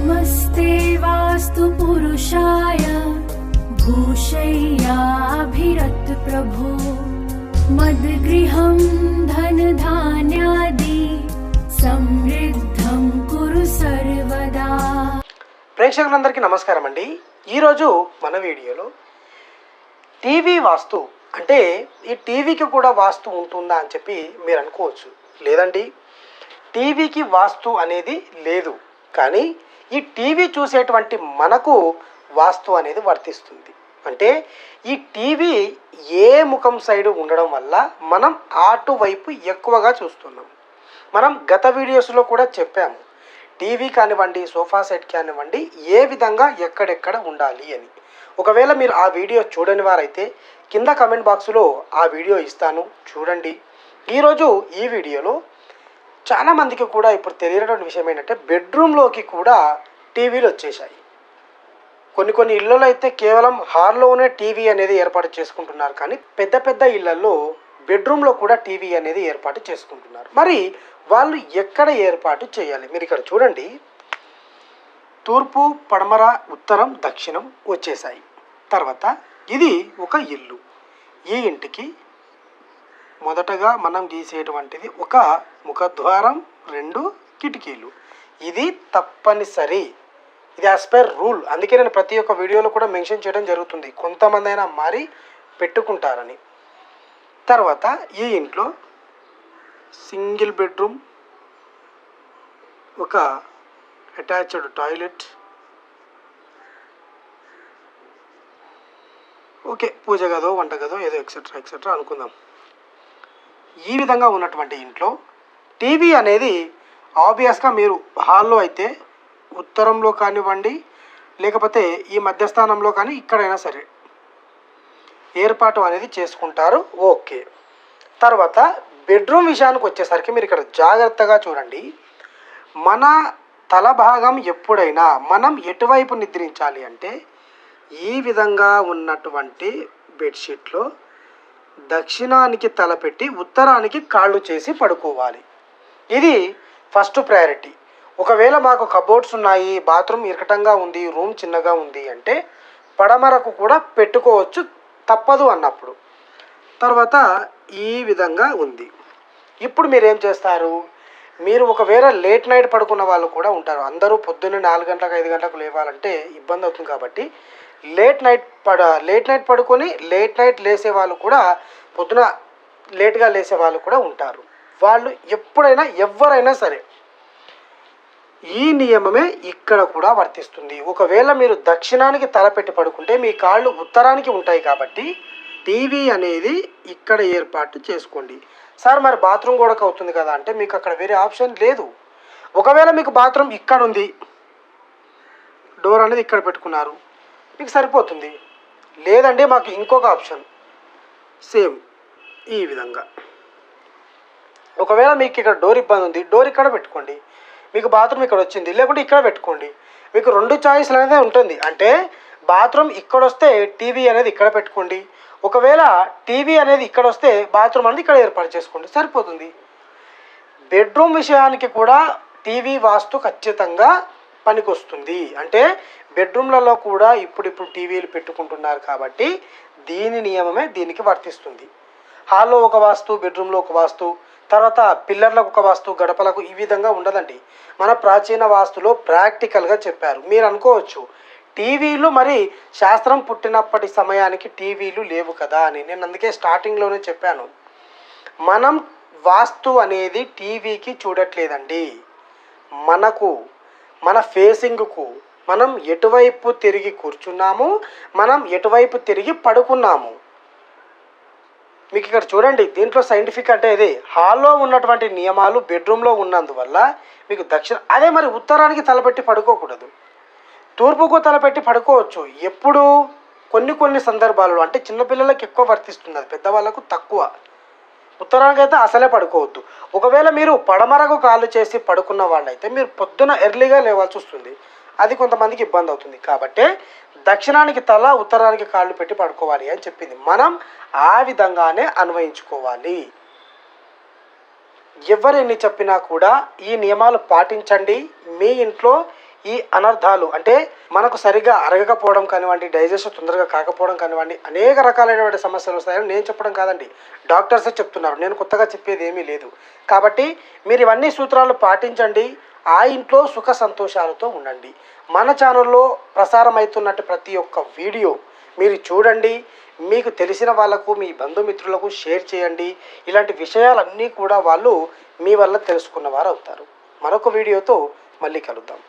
नमस्ते वास्तु पुरुषाय भूषय्याभिरत प्रभो मद्गृहं धनधान्यादि समृद्धं कुरु सर्वदा ప్రేక్షకులందరికీ నమస్కారం అండి ఈరోజు మన వీడియోలో టీవీ వాస్తు అంటే ఈ టీవీకి కూడా వాస్తు ఉంటుందా అని చెప్పి మీరు అనుకోవచ్చు లేదండి టీవీకి వాస్తు అనేది లేదు కానీ ఈ టీవీ చూసేటువంటి మనకు వాస్తు అనేది వర్తిస్తుంది. అంటే ఈ టీవీ ఏ ముఖం సైడ్ ఉండడం వల్ల మనం అటువైపు ఎక్కువగా చూస్తున్నాం. మనం గత వీడియోస్లో కూడా చెప్పాము టీవీ కానివ్వండి సోఫా సెట్ కానివ్వండి ఏ విధంగా ఎక్కడెక్కడ ఉండాలి అని. ఒకవేళ మీరు ఆ వీడియో చూడని వారైతే కింద కమెంట్ బాక్స్లో ఆ వీడియో ఇస్తాను చూడండి. ఈరోజు ఈ వీడియోలో చాలామందికి కూడా ఇప్పుడు తెలియనటువంటి విషయం ఏంటంటే బెడ్రూమ్లోకి కూడా టీవీలు వచ్చేసాయి కొన్ని కొన్ని ఇళ్ళలో అయితే కేవలం హాల్లోనే టీవీ అనేది ఏర్పాటు చేసుకుంటున్నారు కానీ పెద్ద పెద్ద ఇళ్ళలో బెడ్రూమ్లో కూడా టీవీ అనేది ఏర్పాటు చేసుకుంటున్నారు. మరి వాళ్ళు ఎక్కడ ఏర్పాటు చేయాలి? మీరు ఇక్కడ చూడండి. తూర్పు పడమర ఉత్తరం దక్షిణం వచ్చేసాయి తర్వాత ఇది ఒక ఇల్లు. ఈ ఇంటికి మొదటగా మనం గీసేటువంటిది ఒక ముఖద్వారం రెండు కిటికీలు. ఇది తప్పనిసరి. ఇది యాజ్ పర్ రూల్ అందుకే నేను ప్రతి ఒక్క వీడియోలో కూడా మెన్షన్ చేయడం జరుగుతుంది. కొంతమంది అయినా మారి పెట్టుకుంటారని. తర్వాత ఈ ఇంట్లో సింగిల్ బెడ్రూమ్ ఒక అటాచ్డ్ టాయిలెట్. ఓకే పూజ గదో వంట గదో ఏదో ఎక్సెట్రా ఎక్సెట్రా అనుకుందాం. ఈ విధంగా ఉన్నటువంటి ఇంట్లో టీవీ అనేది ఆబ్వియస్గా మీరు హాల్లో అయితే ఉత్తరంలో కానివ్వండి లేకపోతే ఈ మధ్యస్థానంలో కానీ ఇక్కడైనా సరే ఏర్పాటు అనేది చేసుకుంటారు. ఓకే. తర్వాత బెడ్రూమ్ విషయానికి వచ్చేసరికి మీరు ఇక్కడ జాగ్రత్తగా చూడండి. మన తల భాగం ఎప్పుడైనా మనం ఎటువైపు నిద్రించాలి అంటే ఈ విధంగా ఉన్నటువంటి బెడ్షీట్లో దక్షిణానికి తలపెట్టి ఉత్తరానికి కాళ్ళు చేసి పడుకోవాలి. ఇది ఫస్ట్ ప్రయారిటీ. ఒకవేళ మాకు కబోర్డ్స్ ఉన్నాయి బాత్రూమ్ ఇరకటంగా ఉంది రూమ్ చిన్నగా ఉంది అంటే పడమరకు కూడా పెట్టుకోవచ్చు తప్పదు అన్నప్పుడు. తర్వాత ఈ విధంగా ఉంది. ఇప్పుడు మీరు ఏం చేస్తారు? మీరు ఒకవేళ లేట్ నైట్ పడుకున్న వాళ్ళు కూడా ఉంటారు. అందరూ పొద్దున్నే నాలుగు గంటలకు ఐదు గంటలకు లేవాలంటే ఇబ్బంది అవుతుంది కాబట్టి లేట్ నైట్ పడ లేట్ నైట్ పడుకొని లేట్ నైట్ లేసే వాళ్ళు కూడా పొద్దున లేట్గా లేసే వాళ్ళు కూడా ఉంటారు. వాళ్ళు ఎప్పుడైనా ఎవరైనా సరే ఈ నియమమే ఇక్కడ కూడా వర్తిస్తుంది. ఒకవేళ మీరు దక్షిణానికి తలపెట్టి పడుకుంటే మీ కాళ్ళు ఉత్తరానికి ఉంటాయి కాబట్టి టీవీ అనేది ఇక్కడ ఏర్పాటు చేసుకోండి. సార్ మరి బాత్రూమ్ గోడకు అవుతుంది కదా అంటే మీకు అక్కడ వేరే ఆప్షన్ లేదు. ఒకవేళ మీకు బాత్రూమ్ ఇక్కడ ఉంది డోర్ అనేది ఇక్కడ పెట్టుకున్నారు. మీకు సరిపోతుంది. లేదండి మాకు ఇంకొక ఆప్షన్. సేమ్ ఈ విధంగా. ఒకవేళ మీకు ఇక్కడ డోర్ ఇబ్బంది ఉంది డోర్ ఇక్కడ పెట్టుకోండి. మీకు బాత్రూమ్ ఇక్కడ వచ్చింది లేకుంటే ఇక్కడ పెట్టుకోండి. మీకు రెండు చాయిస్లు అనేది ఉంటుంది. అంటే బాత్రూమ్ ఇక్కడ వస్తే టీవీ అనేది ఇక్కడ పెట్టుకోండి. ఒకవేళ టీవీ అనేది ఇక్కడ వస్తే బాత్రూమ్ అనేది ఇక్కడ ఏర్పాటు చేసుకోండి. సరిపోతుంది. బెడ్రూమ్ విషయానికి కూడా టీవీ వాస్తు ఖచ్చితంగా పనికొస్తుంది. అంటే బెడ్రూమ్లలో కూడా ఇప్పుడిప్పుడు టీవీలు పెట్టుకుంటున్నారు కాబట్టి దీని నియమమే దీనికి వర్తిస్తుంది. హాల్లో ఒక వాస్తు బెడ్రూమ్లో ఒక వాస్తు తర్వాత పిల్లర్లకు ఒక వాస్తు గడపలకు ఈ విధంగా ఉండదండి. మన ప్రాచీన వాస్తులో ప్రాక్టికల్గా చెప్పారు. మీరు అనుకోవచ్చు టీవీలు మరి శాస్త్రం పుట్టినప్పటి సమయానికి టీవీలు లేవు కదా అని. నేను అందుకే స్టార్టింగ్లోనే చెప్పాను. మనం వాస్తు అనేది టీవీకి చూడట్లేదండి. మనకు మన ఫేసింగ్కు మనం ఎటువైపు తిరిగి కూర్చున్నాము? మనం ఎటువైపు తిరిగి పడుకున్నాము? మీకు ఇక్కడ చూడండి దీంట్లో సైంటిఫిక్ అంటే ఇది. హాల్లో ఉన్నటువంటి నియమాలు బెడ్రూమ్లో ఉన్నందువల్ల మీకు దక్షిణ అదే మరి ఉత్తరానికి తలపెట్టి పడుకోకూడదు. తూర్పుకు తలపెట్టి పడుకోవచ్చు. ఎప్పుడు కొన్ని కొన్ని సందర్భాల్లో అంటే చిన్నపిల్లలకు ఎక్కువ వర్తిస్తుంది అది పెద్దవాళ్ళకు తక్కువ. ఉత్తరానికి అయితే అసలే పడుకోవద్దు. ఒకవేళ మీరు పడమరకు కాళ్ళు చేసి పడుకున్న వాళ్ళైతే మీరు పొద్దున ఎర్లీగా లేవాల్సి వస్తుంది. అది కొంతమందికి ఇబ్బంది అవుతుంది. కాబట్టి దక్షిణానికి తల ఉత్తరానికి కాళ్ళు పెట్టి పడుకోవాలి అని చెప్పింది. మనం ఆ విధంగానే అన్వయించుకోవాలి. ఎవరు ఎన్ని చెప్పినా కూడా ఈ నియమాలు పాటించండి. మీ ఇంట్లో ఈ అనర్థాలు అంటే మనకు సరిగా అరగకపోవడం కానివ్వండి డైజెషన్ తొందరగా కాకపోవడం కానివ్వండి అనేక రకాలైనటువంటి సమస్యలు వస్తాయని నేను చెప్పడం కాదండి. డాక్టర్సే చెప్తున్నారు. నేను కొత్తగా చెప్పేది ఏమీ లేదు. కాబట్టి మీరు ఇవన్నీ సూత్రాలు పాటించండి. ఆ ఇంట్లో సుఖ సంతోషాలతో ఉండండి. మన ఛానల్లో ప్రసారం అవుతున్నట్టు ప్రతి ఒక్క వీడియో మీరు చూడండి. మీకు తెలిసిన వాళ్ళకు మీ బంధుమిత్రులకు షేర్ చేయండి. ఇలాంటి విషయాలన్నీ కూడా వాళ్ళు మీ వల్ల తెలుసుకున్న వారు అవుతారు. మరొక వీడియోతో మళ్ళీ కలుద్దాం.